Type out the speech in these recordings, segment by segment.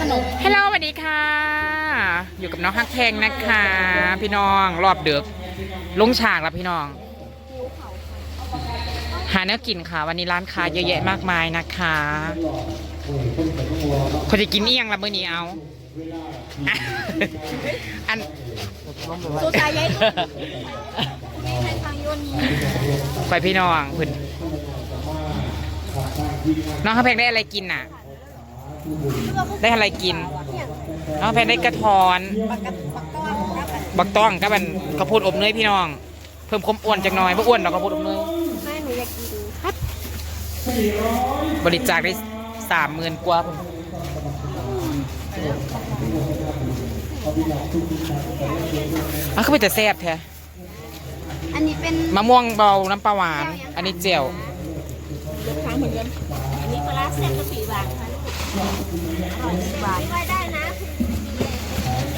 ขนมฮัลโหลสวัสดีค่ะ อยู่กับน้องฮักแพงนะคะ พี่น้องรอบเดือกลงฉากแล้วพี่น้อง หาเนื้อกินค่ะ วันนี้ร้านค้าเยอะแยะมากมายนะคะคนจะกินนี่ยังละมื้อนี้เอาอะอันโซตายยัยไม่ใช่ทางโยนนี้ไปพี่น้องคุณน้องฮักแพงได้อะไรกินน่ะ ได้อะไรกินน้องแพนได้กระทอนปากกาปากต้อนปากกาบักต้องก็เป็นข้าวโพดอบเนยพี่น้อง เพิ่มความอ้วนจักหน่อยบ่อ้วนดอกข้าวโพดอบเนยให้หนูอยากกินบริจาคได้สามหมื่นกว่าพุ่นมันก็เป็นแต่แซ่บแท้อันนี้เป็นมะม่วงเบาน้ำปลาหวาน อันนี้เจียว หวานไว้ได้นะ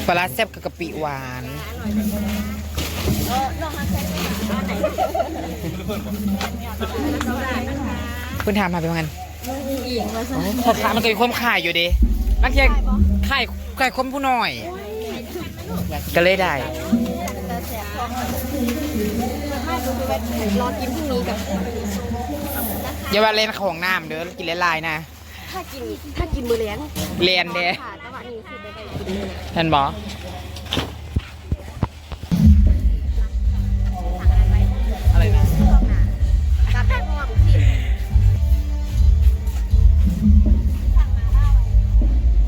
ปลาร้าแซ่บกับกะปิหวานเออลองมาใช้อันไหนเพิ่นถามมาเป็นว่าไงอีกมาสิพอค้ามันก็มีความขายอยู่เดินักเที่ยวขายขายคนผู้น้อย ก็เลยได้รอกินพรุ่งนี้กับอย่าว่าเล่นของน้ำเด้อกินหลายนะ ถ้ากินถ้ากินมือเลี้ยงเรียนเด้ค่ะจังหวะนี้คือไปได้กินเลยเห็นบออะไรนะกาแฟม่วงที่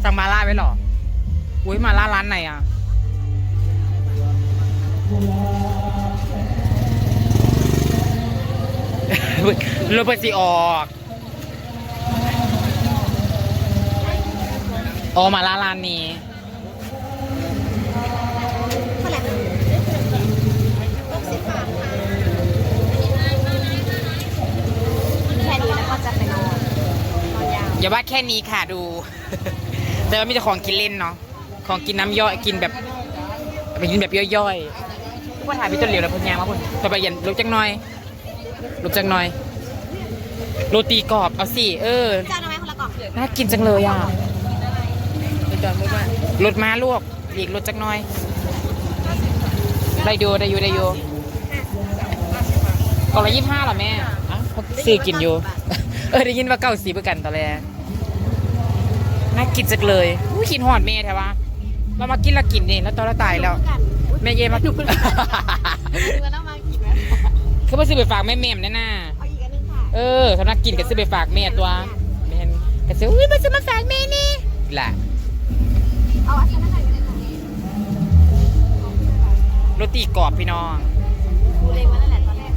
สั่งมาล่าไว้เหรอ อุ้ยมาล่าร้านไหนอะรถเปิดสีออก อ๋อมาลาร้านนี้เท่าไหร่หกสิบบาทค่ะแค่นี้แล้วก็จะไปนอนนอนยาวอย่าว่าแค่นี้ค่ะดู แต่ว่ามีแต่ของกินเล่นเนาะของกินน้ำย่อยกินแบบไปกินแบบย่อยๆทุกคนถ่ายพี่ต้นเหลียวแล้วพุ่นยางมาพุ่นต่อไปเย็นลุกจังหน่อยลุกจังหน่อย โรตีกรอบเอาสิเออ จานเอาไหมคนละกล่องน่ากินจังเลยอะ รถมาลวกหลีกรถจักหน่อย ได้อยู่ได้อยู่ได้อยู่กล่องละยี่ห้าเหรอแม่อะเขาซื้อกินอยู่ เออได้ยินว่าเก้าสีเพื่อกันตอนแรกน่ากินจังเลยอู้กินหอดแม่แท้วะเรามากินและกินนี่แล้วตอนเราตายแล้วแม่เย่มาดูเพื่อนดูกันต้องมากินไหมคือมาซื้อไปฝากแม่แม่มแน่น่าเอาอีกอันนึงค่ะเออสำนักกินก็ซื้อไปฝากแม่ตัวแม่นก็ซื้ออุ้ยมาซื้อมาฝากแม่นี่แหละ ตีกรอบพี่น้อง ดูเล็งมาแล้วแหละตอนแรก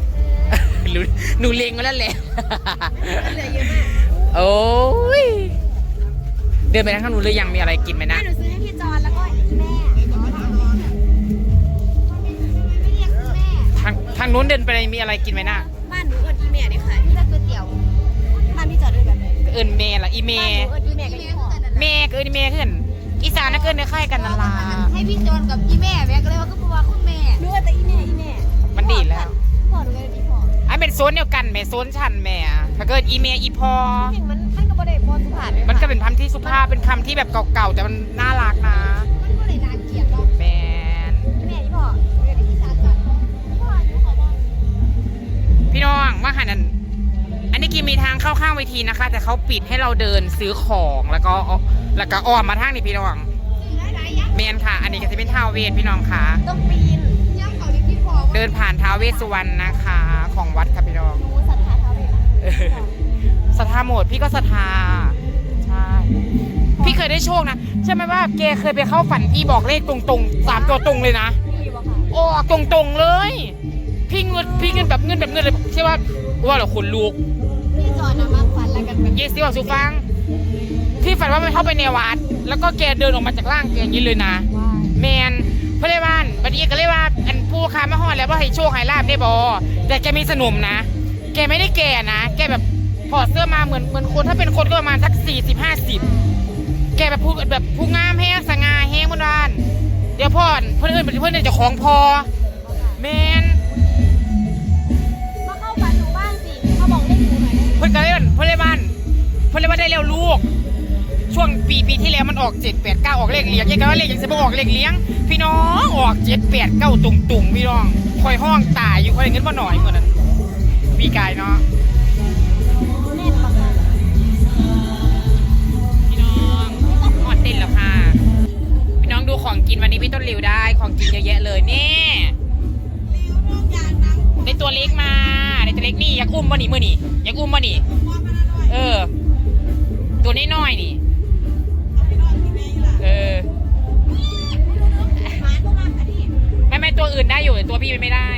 รู้หนูเล็งมาแล้วแหละ เหลือเยอะมากโอ้ย เดินไปทางข้างนู้นเลยยังมีอะไรกินไหมแม่นะ หนูซื้อให้พี่จอนแล้วก็แม่ไม่เรียกแม่ ทางทางนู้นเดินไปมีอะไรกินไหมนะบ้านหนูเอิญอีแม่เนี่ยค่ะที่ร้านก๋วยเตี๋ยว บ้านพี่จอดด้วยแบบนี้เอินเมล่ะอีเมบ้านหนูเอิญอีแม่กับอีพ่อเมก็เอินอีเมขึ้น อีสานน่ะเกินในค่ายกันนั่นล่ะให้พี่จอนกับอีแม่แม่ก็เลยว่าก็บ โซนเดียวกันแม่โซนชันแม่อะถ้าเกิดอีเมอีพอเห็นมันมันก็บ่ได้พ่อสุภาพเลยค่ะมันก็เป็นคำที่สุภาพเป็นคำที่แบบเก่าๆ แต่มันน่ารักนะ มันก็เลยน่าเกลียดเนาะแมนอีแม่อีพ่อเรียกอีสานก่อนพ่อหนูขอบอกพี่น้องว่าหันอันอันนี้กินมีทางเข้าข้างเวทีนะคะ แต่เขาปิดให้เราเดินซื้อของแล้วก็แล้วก็อ้อมมาทางนี้พี่น้องหลายๆอย่างเมนค่ะ อันนี้ก็จะเป็นท้าวเวทพี่น้องค่ะ ต้องปีนย่างเขาเรียกพี่พ่อว่า เดินผ่านท้าวเวสสุวรรณนะคะ ของวัด พี่ก็ศรัทธาใช่พี่เคยได้โชคนะใช่ไหมว่าแกเคยไปเข้าฝันพี่บอกเลขตรงๆสามตัวตรงเลยนะมีบ่ค่ะโอ้ตรงๆเลยพี่เงินพี่เงินแบบเงินแบบเงินเลยใช่ว่าว่าเราขนลุกพี่จอนนะมาฝันแล้วกันแบบเยสิบอกสุฟัง พี่ฝันว่ามันเข้าไปในวัด แล้วก็แกเดินออกมาจากร่างแกอย่างนี้เลยนะ ว่าแมนเพื่อนบ้านบัดนี้ก็เลยว่าอันผู้ค้ามาหอดแล้วว่าให้โชคให้ลาบได้บอแต่แกมีสนุมนะ แกไม่ได้แก่นะ แกแบบ ถอดเสื้อมาเหมือนเหมือนคนถ้าเป็นคนก็ประมาณสักสี่สิบห้าสิบแกแบบผู้แบบผู้งามแห้งสง่าแห้งบนด้านเดี๋ยวพ่อเพื่อนเพื่อนเพื่อนจะของพอแมนมาเข้าฝันหนูบ้างสิเขาบอกเลขหนูหน่อยได้ไหมเพื่อนก็เลยเพื่อนเลยบ้านเพื่อนเลยว่าได้เร็วลูก ช่วงปีปีที่แล้วมันออกเจ็ดแปดเก้าออกเลขเลี้ยงยังไงว่าเลขยังจะบอกออกเลขเลี้ยง พี่น้องออกเจ็ดแปดเก้าตุงตุงๆพี่น้องคอยห้องตายอยู่คอยเงินมาหน่อยเหมือนนั้นพี่กายเนาะ กินวันนี้พี่ต้นหลิวได้ของกินเยอะแยะเลยนี่ได้ตัวเล็กมาได้ตัวเล็กนี่อยากอุ้มบ่นี่มือนี่อยากอุ้มบ่นี่เออ ตัวน้อยๆนี่เออหมาก็มาค่ะนี่ไม่ไม่ตัวอื่นได้อยู่แต่ตัวพี่ไม่ได้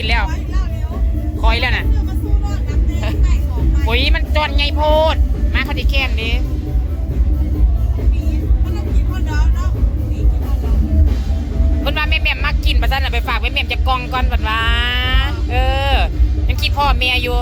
กินแล้วไว้เล่าเร็วคอยแล้วน่ะเพื่อมาสู้รอดน้ำแดงใต้ของไปโอ้ยมันจอนไงโพด มาเขาจะแค้นดิปีมันต้องกินคนเดียวเนาะปีกินคนเดียวเพิ่นว่าแม่แม่มากินประจันน่ะไปฝากแม่แม่จะกองก่อนบัดว่า เออ ยังคิดพ่อเมียอยู่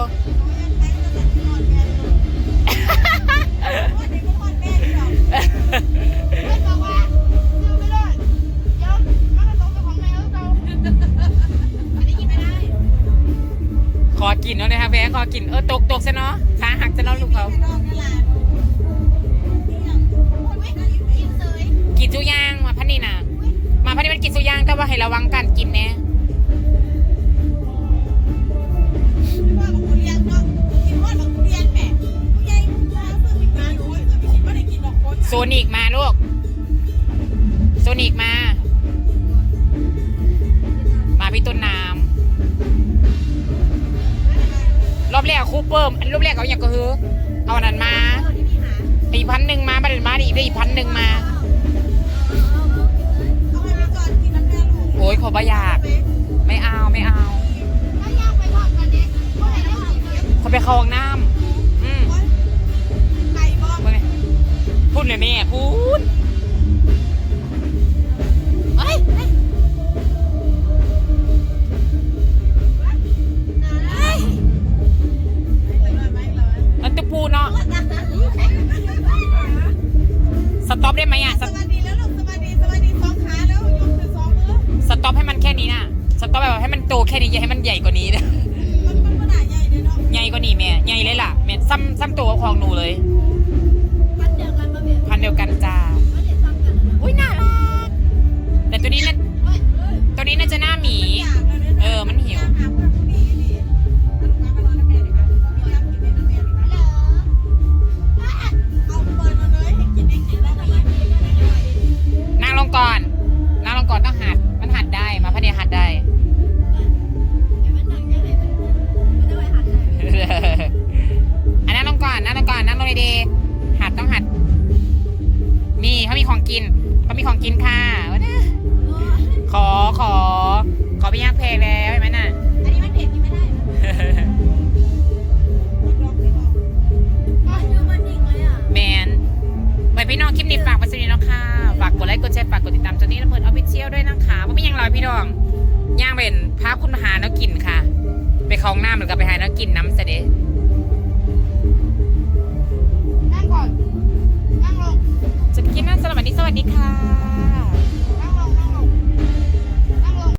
อกินเนาะนะครับแพ้ขอกินเออตกตกซะเนาะขาหักซะเนาะลูกเขากินสุยางมาพันนี่นะมาพันนี่มันกินสุยางแต่ว่าให้ระวังการกินแน่โซนิกมาลูกโซนิกมา มาพี่ต้นน้ำ รอบแรกคูเปอร์รอบแรกเอาอย่างก็คือเอาอันนั้นมาอีกพันหนึ่งมาบัตรมาอีกได้อีกพันหนึ่งมา โอ้ยขอบอยาก ไม่เอาไม่เอาเขาไปเข้าห้องน้ำอืมเบิ่งไงพูดหน่อยแม่พูดูเนาะ สต็อปได้ไหมอะ สสวัสดีแล้วลูกสวัสดีสวัสดีสองขาแล้วยกมือสองมือสต็อปให้มันแค่นี้นะสต็อปแบบให้มันโตแค่นี้อย่าให้มันใหญ่กว่านี้นะ มันมันขนาใหญ่เลยเนาะใหญ่กว่านี้แม่ ใหญ่เลยล่ะแม่ซ้ำซ้ำตัวของหนูเลย วะนะขอขอ ขอพี่ยักษ์เพลงแล้วเห็นไหมน่ะ อันนี้มันเผ็ดกินไม่ได้มันดูมันนิ่งเลยอะ แมนไว้พี่น้องคลิปนี้ฝากไว้สนิทนาะค่ะฝากกดไลค์กดแชร์ฝากกดติดตามจนนี้ระเบิดออฟฟิเชียลด้วยนะคะว่าไม่ยังรอยพี่น้อง ย่างเป็นพาคุณมาหาเนาะกินค่ะ ไปคลองน้ำหรือกับไปหาเนาะกินน้ำเสด็จนั่งก่อน นั่งลง จะไปกินน้ำสำหรับวันนี้สวัสดีค่ะ